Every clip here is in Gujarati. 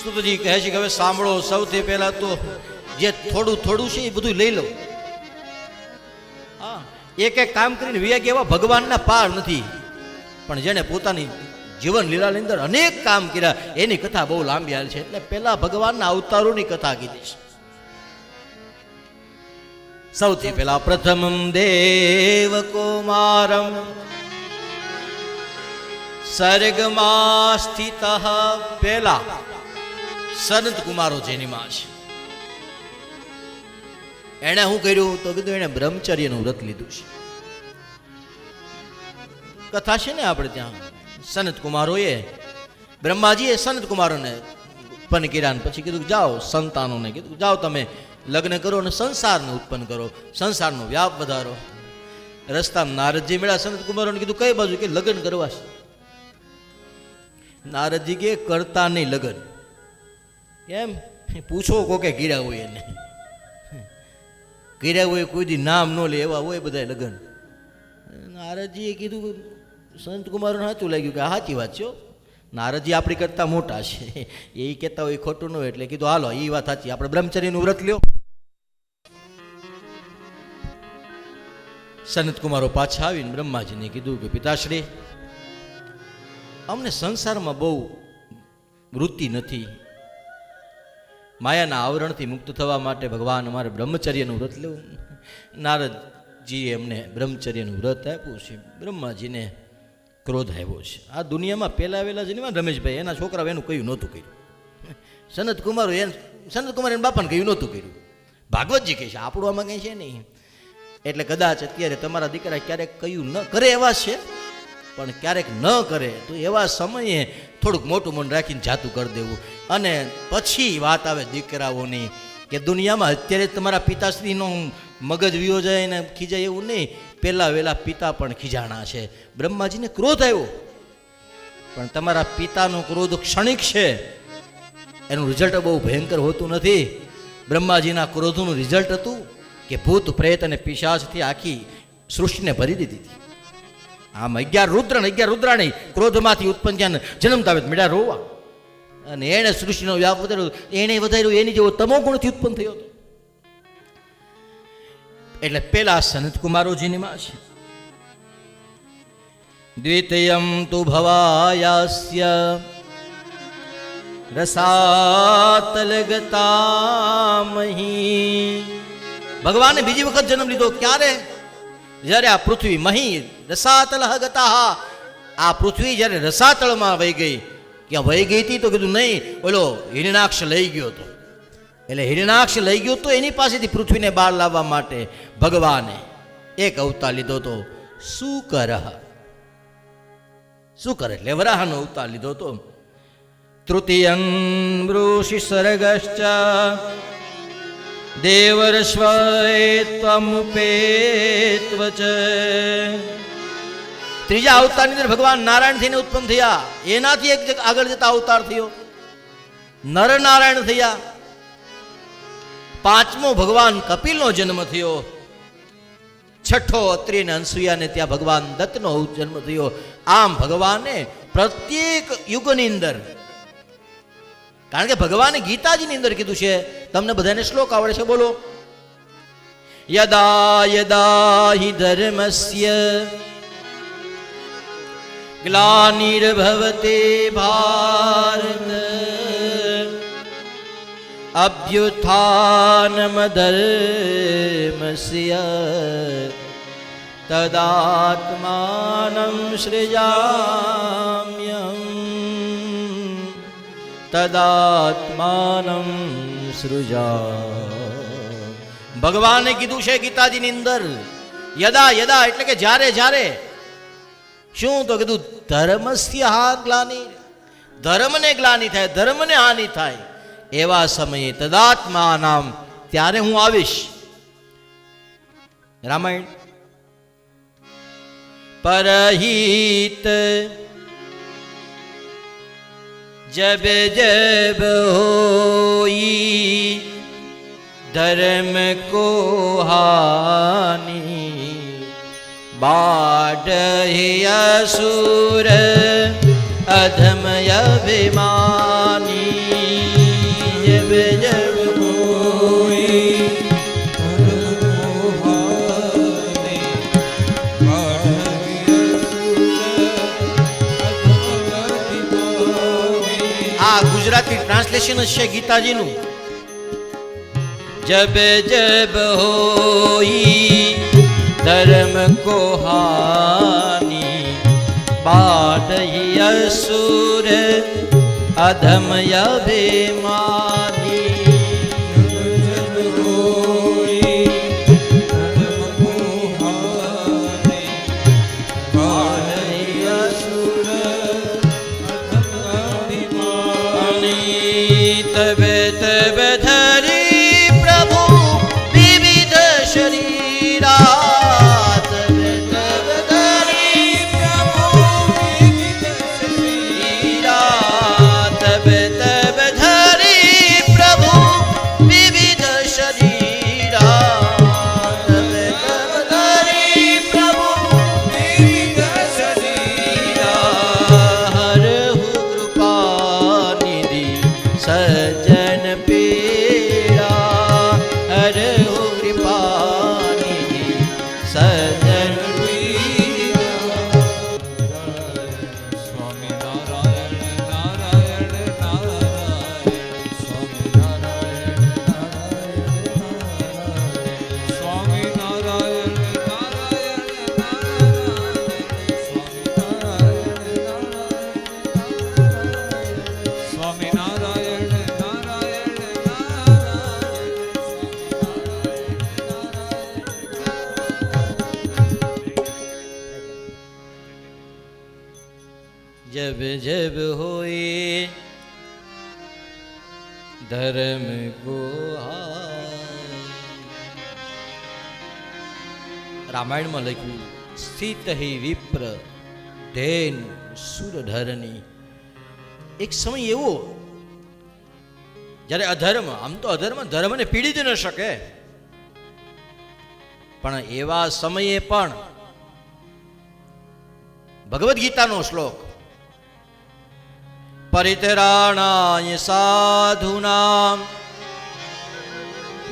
સુતજી કહે છે કે હવે સાંભળો, સૌથી પહેલા તો જે થોડું થોડું છે એ બધું લઈ લો. એક એક કામ કરીને વિવેક એવા ભગવાનના પાર નથી. પણ જેને પોતાની જીવન લીલાની અંદર અનેક કામ કર્યા, એની કથા બહુ લાંબી હાલ છે. એટલે પહેલા ભગવાનના અવતારોની કથા કીધી છે. સૌથી પહેલા પ્રથમ દેવ કુમારમ સર્ગમાં સ્થિત પહેલા સંત કુમારો જેની માં છે. એણે શું કર્યું? તો કીધું, એણે બ્રહ્મચર્યનું વ્રત લીધું છે. કથા છે ને આપણે ત્યાં? સનત કુમારોએ, બ્રહ્માજીએ સનત કુમારોને ઉત્પન્ન કર્યા ને પછી કીધું, જાઓ સંતાનોને, કીધું, જાઓ તમે લગ્ન કરો અને સંસારને ઉત્પન્ન કરો, સંસારનો વ્યાપ વધારો. રસ્તામાં નારદજી મળ્યા સનત કુમારોને કીધું, કઈ બાજુ? કે લગ્ન કરવા છે. નારદજી કે, કરતા નહીં લગ્ન. કેમ પૂછો કોકે ગીરા હોય એને. ગીરા હોય કોઈ દી નામ ન લે, એવા હોય બધા લગ્ન. નારદજીએ કીધું, સંત કુમારને સાચું લાગ્યું કે સાચી વાત છે. નારદજી આપણી કરતાં મોટા છે. એ કહેતા હોય ખોટું ન હોય એટલે કીધું, હાલો એ વાત સાચી આપણે બ્રહ્મચર્યનું વ્રત લ્યો. સનત કુમારો પાછા આવીને બ્રહ્માજીને કીધું કે, પિતાશ્રી, અમને સંસારમાં બહુ વૃત્તિ નથી. માયાના આવરણથી મુક્ત થવા માટે ભગવાન અમારે બ્રહ્મચર્યનું વ્રત લેવું. નારદજીએ એમને બ્રહ્મચર્યનું વ્રત આપ્યું છે. બ્રહ્માજીને ક્રોધ આવ્યો છે. આ દુનિયામાં પહેલા વહેલા જન્મ્યા ને રમેશભાઈ, એના છોકરાઓ એનું કહ્યું નહોતું કર્યું. સનત કુમારો એ સનત કુમાર એના બાપાને કયું નહોતું કર્યું. ભાગવતજી કહે છે, આપણું આમાં કંઈ છે નહીં. એટલે કદાચ અત્યારે તમારા દીકરા ક્યારેક કયું ન કરે એવા છે? પણ ક્યારેક ન કરે, તો એવા સમયે થોડુંક મોટું મન રાખીને જાતું કરી દેવું. અને પછી વાત આવે દીકરાઓની કે દુનિયામાં અત્યારે તમારા પિતાશ્રીનો મગજ વિયો જાય ને ખીજાય એવું નહીં. પહેલાં વહેલા પિતા પણ ખીજાણા છે. બ્રહ્માજીને ક્રોધ આવ્યો. પણ તમારા પિતાનો ક્રોધ ક્ષણિક છે. એનું રિઝલ્ટ બહુ ભયંકર હોતું નથી. બ્રહ્માજીના ક્રોધનું રિઝલ્ટ હતું કે ભૂત, પ્રેત અને પિશાચથી આખી સૃષ્ટિને ભરી દીધી હતી. આમ અગિયાર રુદ્ર ને અગિયાર રુદ્રાણી ક્રોધમાંથી ઉત્પન્ન થયા ને જન્મતા આવે મીડા રોવા. અને એણે સૃષ્ટિનો વ્યાપ વધાર્યો એણે વધાર્યું એની જેવો તમો ગુણથી ઉત્પન્ન થયો હતો. એટલે પેલા સનત કુમારોજીની માં છે. દ્વિતીયમ તુ ભવાયાસ્ય રસાતલગતામહી ભગવાને બીજી વખત જન્મ લીધો ક્યારે? જ્યારે આ પૃથ્વી મહી રસાતલ ગતા આ પૃથ્વી જ્યારે રસાતળમાં વહી ગઈ, ક્યાં વહી ગઈ હતી તો કીધું, નહીં, ઓલો હિરણાક્ષ લઈ ગયો હતો. એટલે હિરણાક્ષ લઈ ગયો તો એની પાસેથી પૃથ્વીને બહાર લાવવા માટે ભગવાને એક અવતાર લીધો તો શું કર શું કરે એટલે વરાહનો અવતાર લીધો તો તૃતીયં મૃષિ સર્ગશ્ચ દેવર્ષ્વેત્વમુપેત્વચ ત્રીજા અવતારની અંદર ભગવાન નારાયણ થઈને ઉત્પન્ન થયા. એનાથી એક આગળ જતા અવતાર થયો. નરનારાયણ થયા. પાંચમો ભગવાન કપિલનો જન્મ થયો. છઠ્ઠો અત્રિ અને અનસુયાને ત્યાં ભગવાન દત્તનો જન્મ થયો. આમ ભગવાને પ્રત્યેક યુગની અંદર, કારણ કે ભગવાને ગીતાજીની અંદર કીધું છે તમને બધાને શ્લોક આવડે છે? બોલો. યદા યદા હિ ધર્મસ્ય, ગ્લાનિર્ભવતે ભારત, અભ્યુત્થાનમધર્મસ્ય, તદાત્માनं સૃજામ્યહં તદાત્માનમ સૃજા ભગવાને કીધું છે ગીતાજીની અંદર યદા યદા એટલે કે જ્યારે જ્યારે શું તો કીધું ધર્મસ્ય હા ગ્લાની ધર્મને ગ્લાની થાય ધર્મને હાનિ થાય એવા સમયે તદાત્મા નામ ત્યારે હું આવીશ રામાયણ પરહિત जब जब होई धर्म को हानि बाढ़ असुर अधम अभिमानी ગુજરાતી ટ્રાન્સલેશન છે ગીતાજીનું જબ જબ હોઈ ધર્મ કો હાની બાઢઈ અસુર અધમ અભિમાની सज ધર્મ રામાયણમાં લખ્યું સ્થિત વિપ્ર ધેન સુરધરની એક સમય એવો જ્યારે અધર્મ આમ તો અધર્મ, ધર્મને પીડી જ ન શકે. પણ એવા સમયે પણ ભગવદ્ ગીતાનો શ્લોક પરિતરાણાય સાધુનામ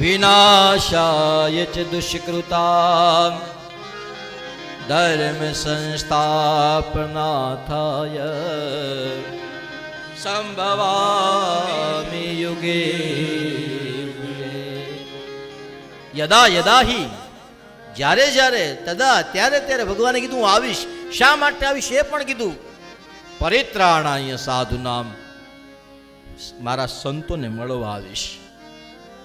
વિનાશાય ચ દુષ્કૃતા ધર્મ સંસ્થાપનાથાય સંભવામિ યુગે. યદા યદા હિ જ્યારે જ્યારે, તદા ત્યારે ત્યારે ભગવાને કીધું આવીશ શા માટે આવીશ એ પણ કીધું પરિત્રાણાય સાધુ નામ મારા સંતોને મળવા આવીશ.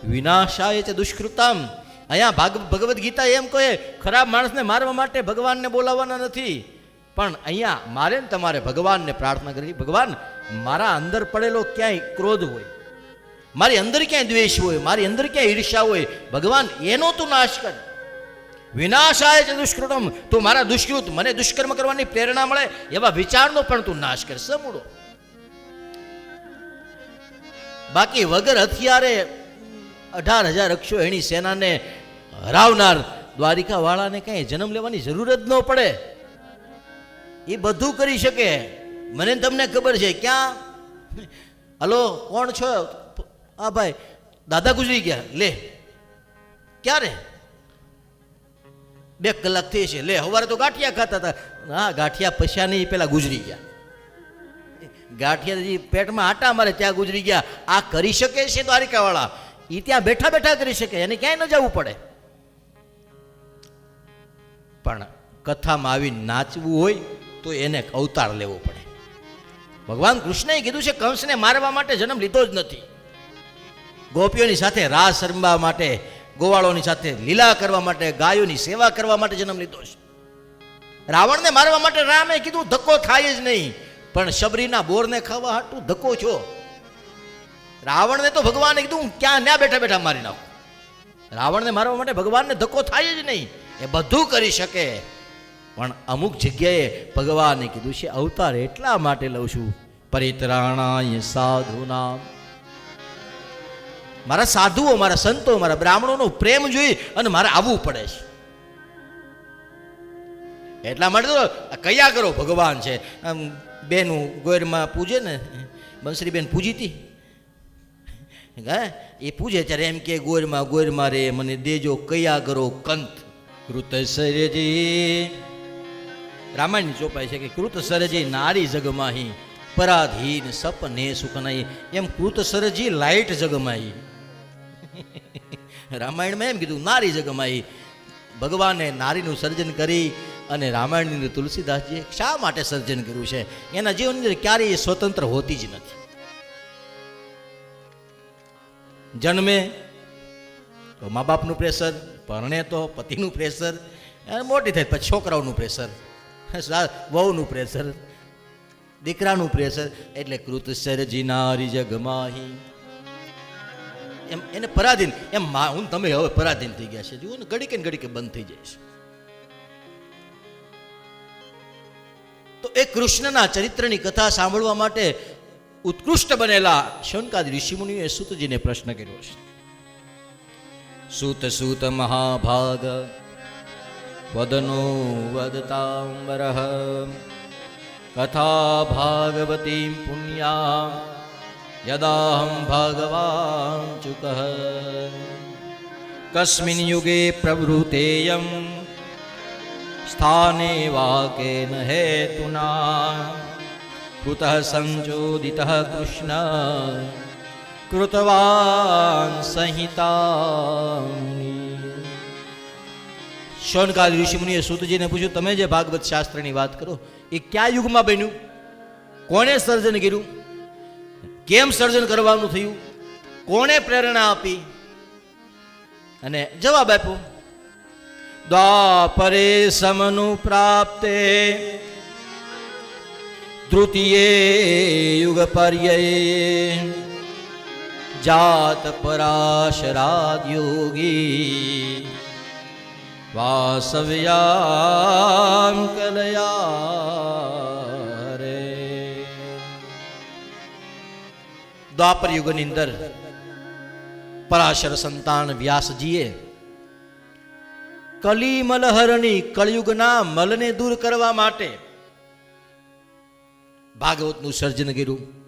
વિનાશાય છે દુષ્કૃતામ. અહીંયા ભાગ ભગવદ્ ગીતા એમ કહે, ખરાબ માણસને મારવા માટે ભગવાનને બોલાવવાના નથી. પણ અહીંયા મારે ને તમારે ભગવાનને પ્રાર્થના કરી ભગવાન, મારા અંદર પડેલો ક્યાંય ક્રોધ હોય, મારી અંદર ક્યાંય દ્વેષ હોય, મારી અંદર ક્યાંય ઈર્ષા હોય, ભગવાન એનો તું નાશ કર. વિનાશાય છે દુષ્કૃતમ. તું મારા દુષ્કૃત, મને દુષ્કર્મ કરવાની પ્રેરણા મળે એવા વિચારનો પણ તું નાશ કર સમૂળો બાકી વગર હથિયારે અઢાર હજાર અક્ષો એની સેનાને હરાવનાર દ્વારિકા વાળાને કઈ જન્મ લેવાની જરૂર જ ન પડે. એ બધું કરી શકે. મને તમને ખબર છે ક્યાં? હલો, કોણ છો? આ ભાઈ, દાદા ગુજરી ગયા. લે ક્યારે બે કલાક થઈ છે. લે સવારે તો ગાંઠિયા ખાતા હતા. હા, ગાંઠિયા પસ્યા નહીં, પેલા ગુજરી ગયા. ગાંઠિયા પેટમાં આટા મારે ત્યાં ગુજરી ગયા. આ કરી શકે છે દ્વારિકાવાળા? એ ત્યાં બેઠા બેઠા કરી શકે, એને ક્યાંય ન જવું પડે. પણ કથામાં આવી નાચવું હોય, તો એને અવતાર લેવો પડે. ભગવાન કૃષ્ણએ કીધું છે, કંસને મારવા માટે જન્મ લીધો જ નથી. ગોપીઓની સાથે રાસ રમવા માટે ગોવાળોની સાથે લીલા કરવા માટે, ગાયોની સેવા કરવા માટે જન્મ લીધો છે. રાવણને મારવા માટે રામે કીધું, ધક્કો થાય જ નહીં. પણ શબરીના બોરને ખાવા હાટું ધક્કો છો રાવણને તો ભગવાને કીધું, ક્યાં ન્યા બેઠા બેઠા મારી નાખું. રાવણને મારવા માટે ભગવાનને ધક્કો થાય જ નહીં. એ બધું કરી શકે. પણ અમુક જગ્યાએ ભગવાને કીધું છે, અવતાર એટલા માટે લઉં છું. પરિત્રાણાય સાધુનામ. મારા સાધુઓ, મારા સંતો, મારા બ્રાહ્મણોનો પ્રેમ જોઈ અને મારે આવવું પડે છે. એટલા માટે તો કયા કરો ભગવાન છે? આમ બેનું ગોયરમાં પૂજે ને, બંસરીબેન પૂજી હતી હે? એ પૂજે ત્યારે એમ કે ગોરમાં ગોરમાં રે, મને દેજો કયા કરો કંત. કૃત સરજી રામાયણ ચોપાઈ છે કે કૃત સરજી નારી જગમાહી, પરાધીન સપને સુખનાઈ એમ કૃત સરજી લાઈટ જગમાઈ રામાયણમાં એમ કીધું, નારી જગમાઈ. ભગવાને નારીનું સર્જન કરી અને રામાયણની તુલસીદાસજીએ શા માટે સર્જન કર્યું છે? એના જીવનની અંદર ક્યારેય સ્વતંત્ર હોતી જ નથી. જન્મે તો મા બાપનું પ્રેશર પરણે તો પતિનું પ્રેશર અને મોટી થાય પછી છોકરાઓનું પ્રેશર વહુનું પ્રેશર, દીકરાનું પ્રેશર, એટલે કૃત સરજી નારી જગમાહી. એમ એને પરાધીન એમ મા હું તમે હવે પરાધીન થઈ ગયા છે. જુઓ ને, ઘડીકે ને ઘડીકે બંધ થઈ જાય છે. તો એ કૃષ્ણના ચરિત્રની કથા સાંભળવા માટે ઉત્કૃષ્ટ બનેલા શંકાદ ઋષિમુનિએ સુતજીને પ્રશ્ન કર્યો છે. સુત સુત મહાભાગ, વદનો વદતાંબર, કથા ભાગવતી પુણ્યા યદાહમ ભગવાન ચુક કસ્મિન યુગે પ્રવૃતેયમ સ્થાને વાકેન હેતુના કૃત સંચોદિત કૃષ્ણ કૃતવાન સંહિતા શૌનકાદ ઋષિમુનિએ સૂતજીને પૂછ્યું તમે જે ભાગવત શાસ્ત્રની વાત કરો, એ કયા યુગમાં બન્યું? કોણે સર્જન કર્યું? કેમ સર્જન કરવાનું થયું? કોણે પ્રેરણા આપી? અને જવાબ આપ્યો, દ્વાપરે સમનુ પ્રાપ્તે તૃતીયે યુગ પર્યયે, જાત પરાશરાદ યોગી, વાસવ્યામ કલયા દ્વાપર યુગની અંદર પરાશર સંતાન વ્યાસજીએ કલી કળિયુગના કળયુગના મલને દૂર કરવા માટે ભાગવતનું સર્જન કર્યું।